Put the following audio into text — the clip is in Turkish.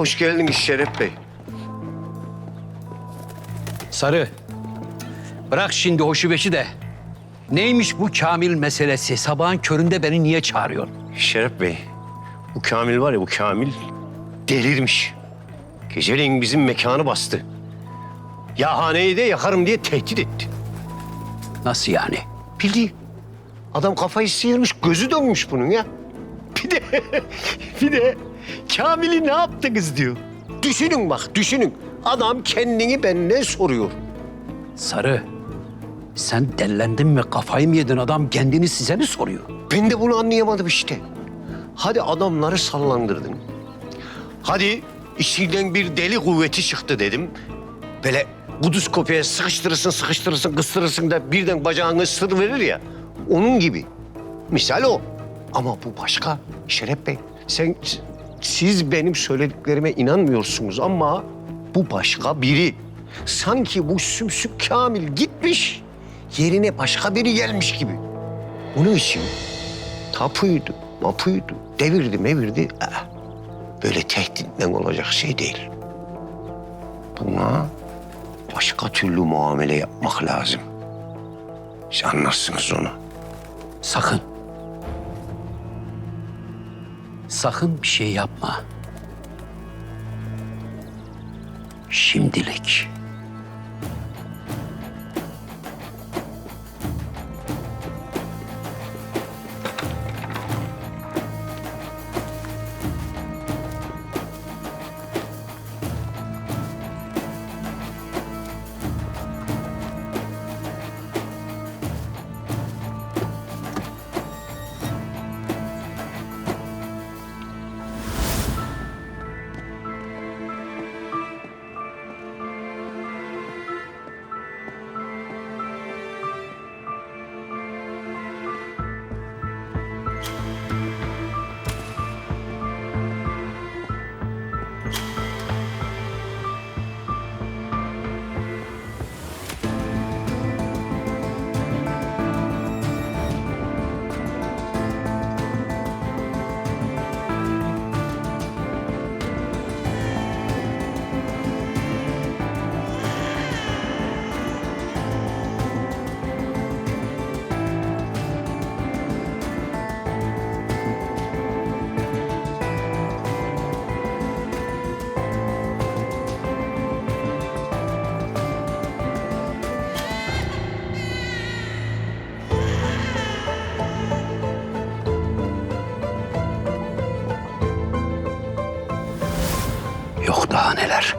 Hoş geldiniz Şeref Bey. Sarı. Bırak şimdi hoşu beşi de. Neymiş bu Kamil meselesi? Sabahın köründe beni niye çağırıyorsun? Şeref Bey, bu Kamil var ya bu Kamil delirmiş. Geceleyin bizim mekanı bastı. Ya haneyi de yakarım diye tehdit etti. Nasıl yani? Bildi. Adam kafayı sıyırmış, gözü dönmüş bunun ya. Bir de, bir de Kamil'i ne yaptınız diyor. Düşünün bak, düşünün. Adam kendini benden soruyor. Sarı. Sen dellendin mi kafayı mı yedin adam kendini size mi soruyor? Ben de bunu anlayamadım işte. Hadi adamları sallandırdın. Hadi içinden bir deli kuvveti çıktı dedim. Böyle kuduz kopya sıkıştırırsın, sıkıştırırsın, kıstırırsın da birden bacağını sır verir ya. Onun gibi. Misal o. Ama bu başka. Şeref Bey, sen, siz benim söylediklerime inanmıyorsunuz ama bu başka biri. Sanki bu sümsük Kamil gitmiş, yerine başka biri gelmiş gibi. Onun için tapuydu, mapuydu, devirdi mevirdi. Aa, böyle tehditle olacak şey değil. Buna başka türlü muamele yapmak lazım. Siz anlarsınız onu. Sakın. Sakın bir şey yapma. Şimdilik. Yok daha neler.